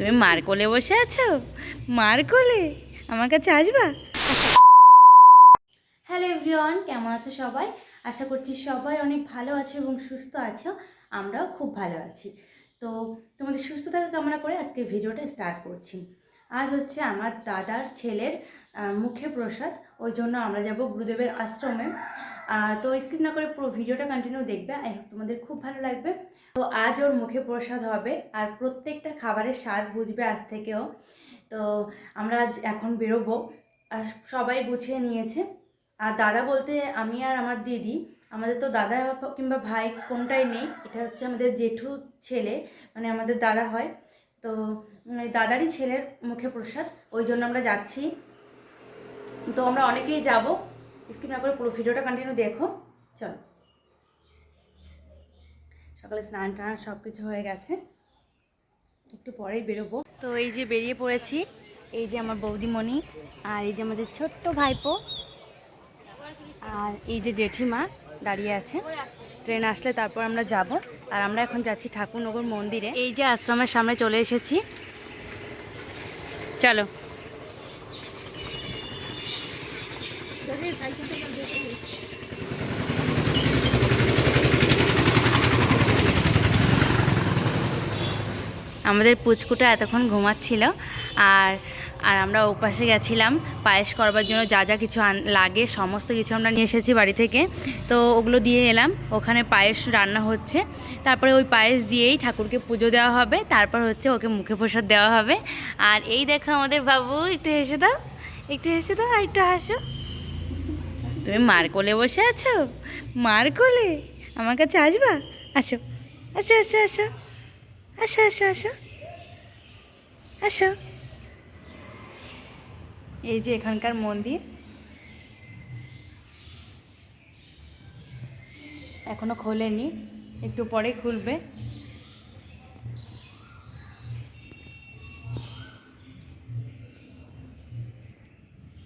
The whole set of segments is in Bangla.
তুমি মার কোলে বসে আছো? মার কোলে? আমার কাছে আসবা? হ্যালো এভরিওয়ান, কেমন আছো সবাই? আশা করছি সবাই অনেক ভালো আছো এবং সুস্থ আছো। আমরাও খুব ভালো আছি। তো তোমাদের সুস্থ থাকা কামনা করে আজকে ভিডিওটা স্টার্ট করছি। আজ হচ্ছে আমার দাদার ছেলের মুখে প্রসাদ। ওই জন্য আমরা যাব গুরুদেবের আশ্রমে। তো স্কিপ না করে পুরো ভিডিওটা কন্টিনিউ দেখবে, আই হোপ তোমাদের খুব ভালো লাগবে। তো আজ ওর মুখে প্রসাদ হবে, আর প্রত্যেকটা খাবারের স্বাদ বুঝবে আজ থেকেও। তো আমরা আজ এখন বেরোবো, আর সবাই গুছিয়ে নিয়েছে। আর দাদা বলতে আমি আর আমার দিদি, আমাদের তো দাদা কিংবা ভাই কোনটাই নেই, এটা হচ্ছে আমাদের জেঠু ছেলে মানে আমাদের দাদা হয়। তো দাদারই ছেলের মুখে প্রসাদ, ওই জন্য আমরা যাচ্ছি। তো আমরা অনেকেই যাব স্কিপ না করে পুরো ভিডিওটা কন্টিনিউ দেখো। চলো। সকালে স্নান টান সব কিছু হয়ে গেছে। একটু পরেই বেরোবো। তো এই যে বেরিয়ে পড়েছি, এই যে আমার বৌদিমণি আর এই যে আমাদের ছোট্ট ভাইপো আর এই যে জেঠিমা দাঁড়িয়ে আছে। ট্রেন আসলে তারপর আমরা যাব। আর আমরা এখন যাচ্ছি ঠাকুরনগর মন্দিরে। এই যে আশ্রমের সামনে চলে এসেছি। চলো। আমাদের পুচকুটা এতক্ষণ ঘুমাচ্ছিল আর আর আমরা ওপাশে গেছিলাম পায়েস করবার জন্য যা যা কিছু লাগে, সমস্ত কিছু আমরা নিয়ে এসেছি বাড়ি থেকে। তো ওগুলো দিয়ে এলাম, ওখানে পায়েস রান্না হচ্ছে। তারপরে ওই পায়েস দিয়েই ঠাকুরকে পুজো দেওয়া হবে, তারপর হচ্ছে ওকে মুখে প্রসাদ দেওয়া হবে। আর এই দেখো আমাদের বাবু, একটু হেসে দাও, একটু হেসে দাও, আর একটু হাসো। তুমি মার কোলে বসে আছো? মার কোলে? আমার কাছে আসবা? আসো। আসো আসো আসো। আসো আসো আসো। আসো। এই যে এখানকার মন্দির। এখনও খোলেনি। একটু পরে খুলবে।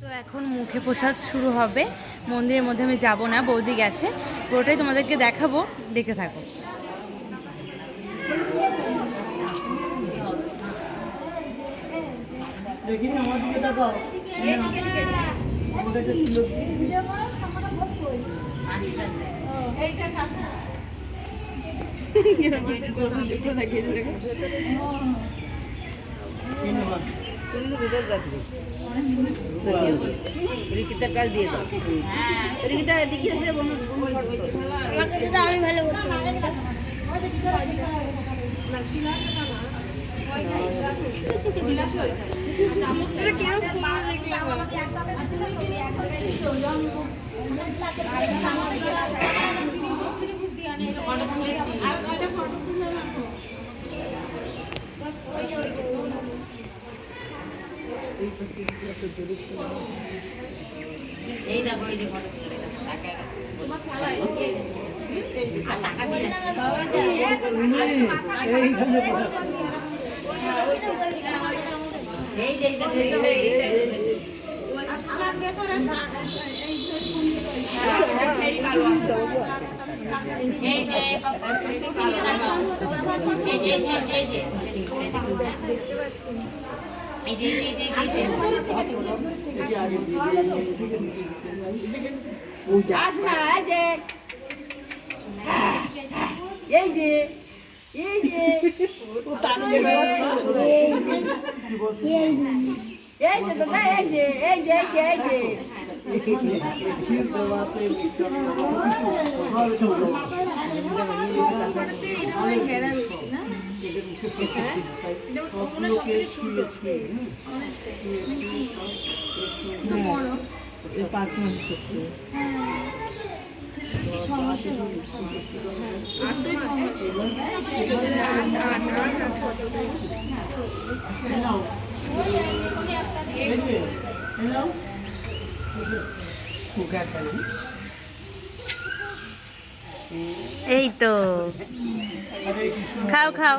তো এখন মুখে প্রসাদ শুরু হবে। মন্দিরের মধ্যে আমি যাব না বৌদি গেছে। পুরোটাই তোমাদেরকে দেখাবো দেখতে থাকো। দেখি তুমি তো ভিতরে রাখবে রিকিতার কাজ দিয়ে দাও। রিকিতা এদিকে আসলে আমি ভালো আর এই যে এই যে এই যে। এই যে যে যে যে এই যে এই যে এই যে দাদা এই যে এই যে এই যে এই যে ঘেরা এই তো। খাও খাও।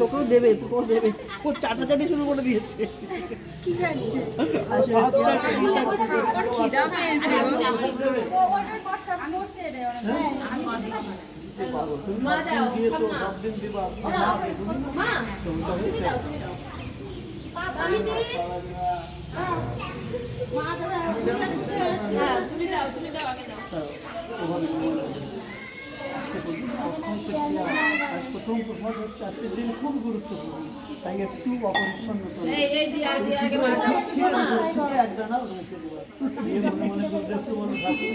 তোকেও দেবে তোকেও দেবে। ও চাটা চাটি শুরু করে দিয়েছে। কি খাচ্ছে খিদা পেয়েছে প্রথম প্রভাব হচ্ছে আজকের দিন খুব গুরুত্বপূর্ণ তাই একটু অপরিচ্ছন্ন করে একদানা রেখে দেওয়া দিয়ে করলে একটু থাকুন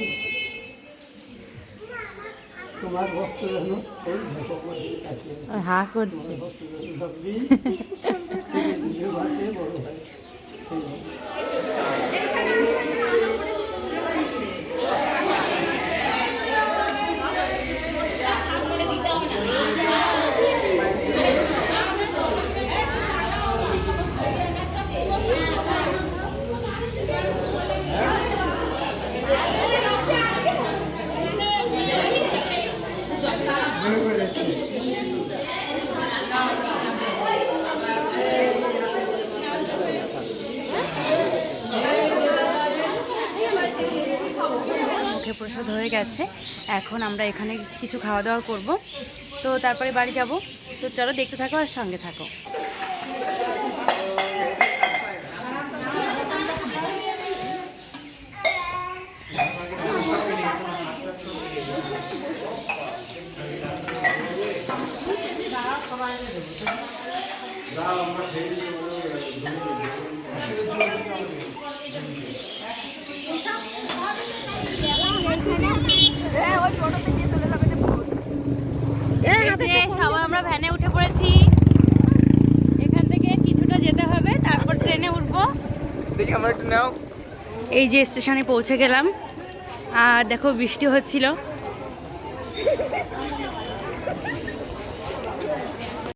তোমার ভক্ত। যেন ওই ভগবান কাছে হা করছে প্রসাদ হয়ে গেছে। এখন আমরা এখানে কিছু খাওয়া দাওয়া করব। তো তারপরে বাড়ি যাব। তো চলো দেখতে থাকো আর সঙ্গে থাকো। সবাই আমরা ভ্যানে উঠে পড়েছি। এখান থেকে কিছুটা যেতে হবে তারপর ট্রেনে উঠবো। দেখি আমার একটু নাও। এই যে স্টেশনে পৌঁছে গেলাম। আর দেখো বৃষ্টি হচ্ছিল।